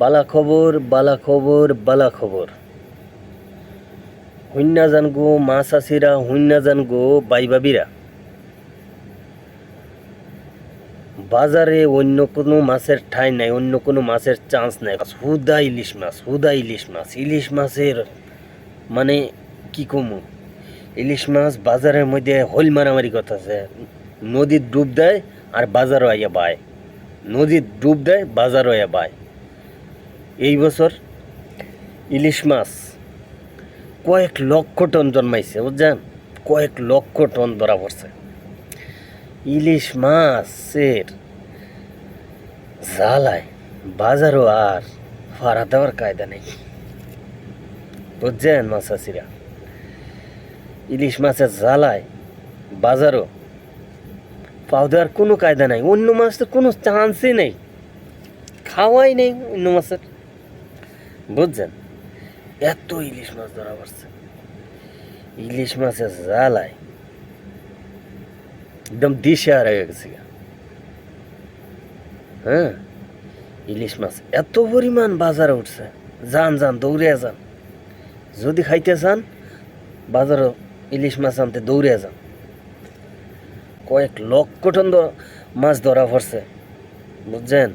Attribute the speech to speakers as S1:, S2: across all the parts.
S1: বালা খবর বালা খবর বালা খবর। হুন্না জান গো, মা চাষিরা হুন্না জান গো বাইবাবিরা বাজারে অন্য কোনো মাছের ঠাঁই নাই, অন্য কোনো মাছের চান্স নাই। হুদা ইলিশ মাছ হুদা ইলিশ মাছ। ইলিশ মাছের মানে কি কমু? ইলিশ মাছ বাজারের মধ্যে হল মারামারি করতেছে। নদীর ডুব দেয় আর বাজারও আইয়া বায়। নদীর ডুব দেয়, বাজারও আইয়া বায়। এই বছর ইলিশ মাছ কয়েক লক্ষ টন জন্মাইছে, বুঝছেন? কয়েক লক্ষ টন ধরা পড়ছে। ইলিশ মাছের জালায় বাজারও আর ফাড়া দেওয়ার কায়দা নেই। বুঝছেন মাছাসিরা ইলিশ মাছের জালায় বাজারও পাও দেওয়ার কোনো কায়দা নাই। অন্য মাছ তো কোনো চান্সই নেই। খাওয়াই নেই অন্য মাছের। বুঝছেন? এত ইলিশ মাছ ধরা পড়ছে। ইলিশ মাছের জালায় একদম দিশে আর হয়ে গেছে। হ্যাঁ? ইলিশ মাছ এত পরিমাণ বাজারে উঠছে। যান যান দৌড়ে যান। যদি খাইতে চান, বাজারে ইলিশ মাছ আনতে দৌড়ে যান। কয়েক লক্ষ টন মাছ ধরা পড়ছে। বুঝছেন?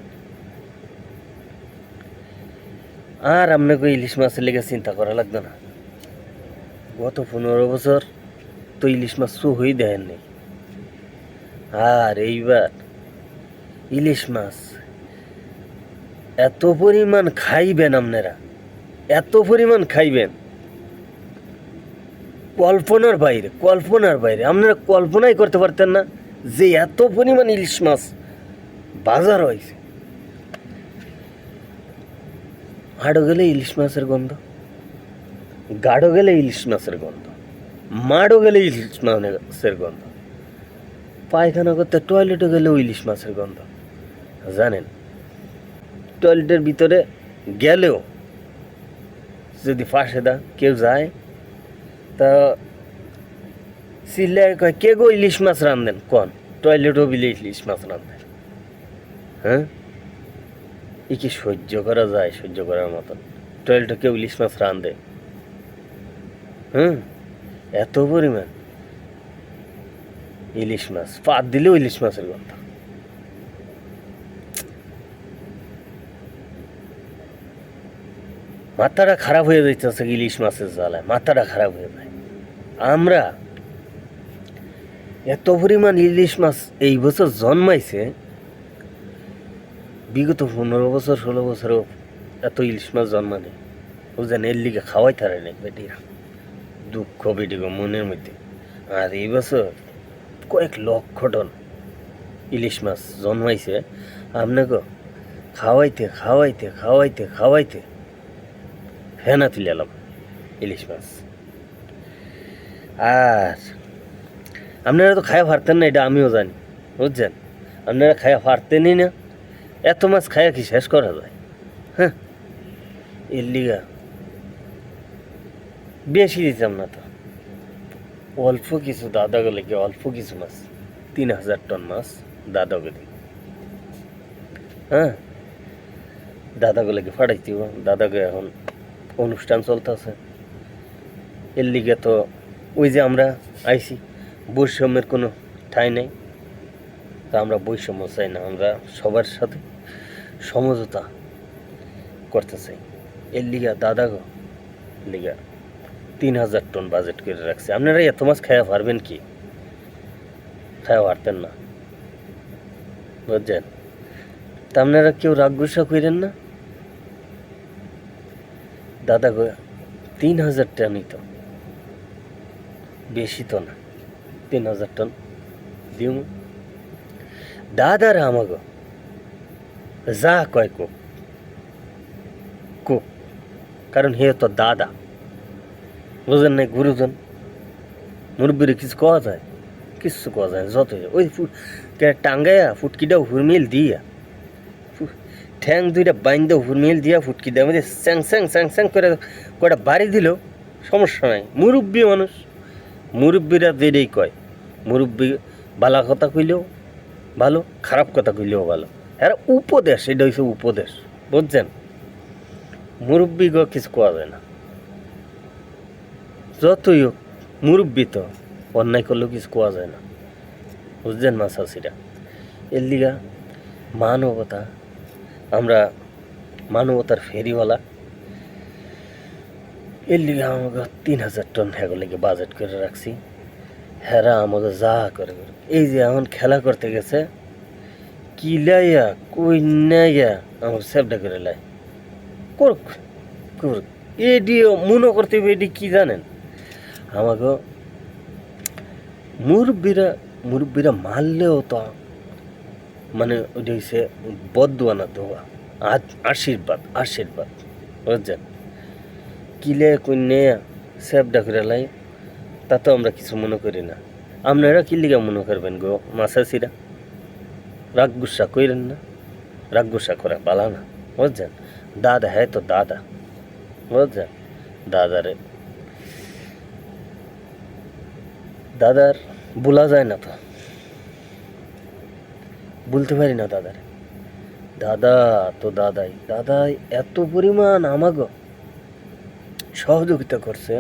S1: আর আপনাকে ইলিশ মাছের লেগে চিন্তা করা লাগতো না। গত পনেরো বছর তো ইলিশ মাছ চু হয়ে দেয়নি আর এইবার ইলিশ মাছ এত পরিমাণ খাইবেন আপনারা, এত পরিমাণ খাইবেন। কল্পনার বাইরে কল্পনার বাইরে। আপনারা কল্পনাই করতে পারতেন না যে এত পরিমাণ ইলিশ মাছ বাজার হয়েছে। হাড়ো গেলে ইলিশ মাছের গন্ধ। গাঢ় গেলে ইলিশ মাছের গন্ধ। মাড়ো গেলে ইলিশ মাছের গন্ধ। পায়খানা করতে টয়লেটে গেলেও ইলিশ মাছের গন্ধ। জানেন? টয়লেটের ভিতরে গেলেও যদি ফাঁসে দা কেউ যায়, তা সিল্লায় কয়, কে গো ইলিশ মাছ রান্ধেন? কন টয়লেটও বিলে ইলিশ মাছ রান্ধেন। হ্যাঁ? এ কি সহ্য করা যায়, সহ্য করার মতন? টয়লেটে কেউ ইলিশ মাছ রান্ধে হ্যাঁ এত পরিমাণ। ইলিশ মাছ, পাত দিলেও ইলিশ মাছের গন্ধ। মাথাটা খারাপ হয়ে যাইতেছে ইলিশ মাছের জ্বালায়, মাথাটা খারাপ হয়ে যায়। আমরা এত পরিমাণ ইলিশ মাছ এই বছর জন্মাইছে বিগত পনেরো বছর, ষোলো বছরও এত ইলিশ মাছ জন্মানে বুঝলেন এর লিগে খাওয়াই তারে নেই বেটিরা। দুঃখ বেটিগো মনের মধ্যে। আর এই বছর কয়েক লক্ষ টন ইলিশ মাছ জন্মাইছে। আপনাকে খাওয়াইতে খাওয়াইতে খাওয়াইতে খাওয়াইতে ফেনা তুলে এলাম ইলিশ মাছ। আর আপনারা তো খায়া পারতেন না, এটা আমিও জানি, বুঝছেন? আপনারা খায়া পারতেনই না। এত মাছ খায়া কি শেষ করা যায়? হ্যাঁ? এর লিগা বেশি দিতাম না তো। অল্প কিছু দাদাকে লেগে অল্প কিছু মাছ, তিন হাজার টন মাছ দিই হ্যাঁ? দাদাকে লেগে ফাটাইতে। দাদাকে এখন অনুষ্ঠান চলতেছে। এর লিগে তো ওই যে আমরা আইছি, বৈষম্যের কোনো ঠাঁই নেই। তা আমরা বৈষম্য চাই না, আমরা সবার সাথে। সমঝোতা করতে চাই এর লিগা দাদা গো লিগা তিন হাজার টন বাজেট করে রাখছে। আপনারা এত মাছ খাওয়া পারবেন কি? খাওয়া পারতেন না। বুঝছেন? তা আপনারা কেউ রাগ গুসা করেন না? দাদা গো তিন হাজার টনই তো। বেশি তো না। তিন হাজার টন দিও দাদারা আমাগো যা কয় কো কো কারণ হে তো দাদা বুঝেন নাই গুরুজন মুরব্বীরে কিছু কওয়া যায় কিছু কওয়া যায় যত ওই টাঙ্গাইয়া ফুটকিটা হুরমিল দিয়া ঠ্যাং দুইটা বাইন্দ হুরমিল দিয়া ফুটকিটা মধ্যে স্যাং স্যাং স্যাং স্যাং করে কটা বাড়ি দিল সমস্যা নাই মুরব্বী মানুষ মুরব্বীরা যেটাই কয় মুরব্বী ভালো কথা কইলেও ভালো খারাপ কথা কইলেও ভালো হ্যাঁ উপদেশ, এটা হচ্ছে উপদেশ, বুঝছেন? মুরব্বী গো কিছু কোয়া যায় না। যতই হোক, মুরব্বী তো অন্যায় করলেও কিছু কোয়া যায় না। বুঝছেন মা চাষিরা এর লিগা মানবতা, আমরা মানবতার ফেরিওয়ালা, এর লিগে আমাকে তিন হাজার টন হ্যাগোলেকে বাজেট করে রাখছি। হেরা আমাকে যা করে করে। এই যে এখন খেলা করতে গেছে কিলাইয়া কইনাইয়া আমার সেবটা করে লাই। করুক করুক। এডিও মনে করতে হবে এডি কি জানেন? আমাকে মুরব্বীরা মুরব্বীরা মারলেও তো মানে ওইটা হচ্ছে বদুয়া না দোয়া আশীর্বাদ আশীর্বাদ, বুঝছেন? কিলে কন্যা সেবটা করে লাই তা তো আমরা কিছু মনে করি না। আপনারা কি লিগা মনে করবেন গো, মাসাসিরা? রাগ গুসা কইরেন না, রাগ গুসা করা পালা না, বুঝছেন? দাদা হ্যাঁ তো দাদা, বুঝছেন? দাদারে, দাদার বলা যায় না তো। বলতে পারি না দাদার। দাদা তো দাদাই দাদাই এত পরিমাণ আমাগো সহযোগিতা করছে।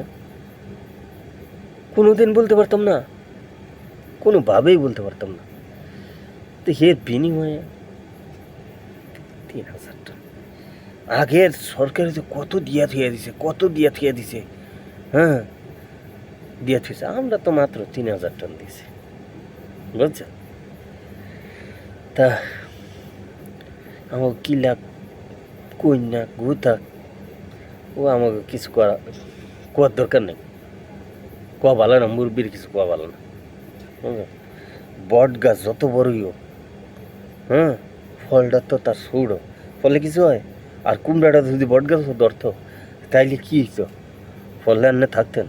S1: কোনোদিন বলতে পারতাম না, কোনোভাবেই বলতে পারতাম না। তো বিনিময়ে তিন হাজার টাকা। আগের সরকার যে কত দিয়া থুয়ে দিছে, কত দিয়া থুয়ে দিছে হ্যাঁ? দিয়া থুয়েছে আমরা তো মাত্র তিন হাজার টন দিছি বুঝছেন? তা, আমাকে কিলা কন্যা গুতা ও আমাকে কিছু করা কোয়ার দরকার নেই। কোয়া ভালো না, মুরব্বির কিছু কোয়া ভালো না? বট গাছ যত বড়ই হোক হ্যাঁ? ফলটা তো তার সুড়ো ফলে কিছু হয়? আর কুমড়াটা যদি বট গাছ ধরতো, তাইলে কি হইতো? ফলে আনে থাকতেন?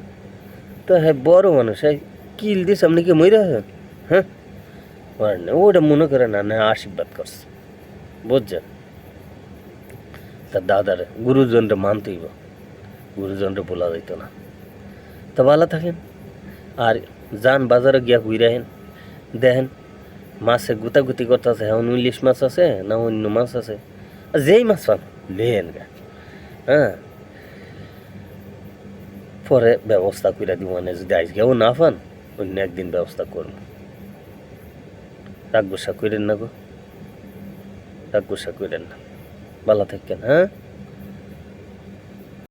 S1: তো হ্যাঁ বড় মানুষ হ্যাঁ কিল দিয়ে সামনে কি মরে হ্যাঁ? না ওটা মনে করে না না, আশীর্বাদ করছে। বুঝছেন? তার দাদার গুরুজনটা মানতেইব গুরুজনটা বলা যাইত না। তা ভালো থাকেন। আর যান বাজারে গিয়া ঘুরাহেন দেখেন মাছে গুতাগুতি করতেছে, এখন ইলিশ মাছ আছে, না অন্য মাছ আছে। যেই মাছ পান লেন গা। হ্যাঁ? পরে ব্যবস্থা করে দিব মানে যদি আজকেও না পান, অন্য একদিন ব্যবস্থা করব। রাগ গুসা করেন না গো। রাগ গুসা করেন না। ভালো থাকেন হ্যাঁ?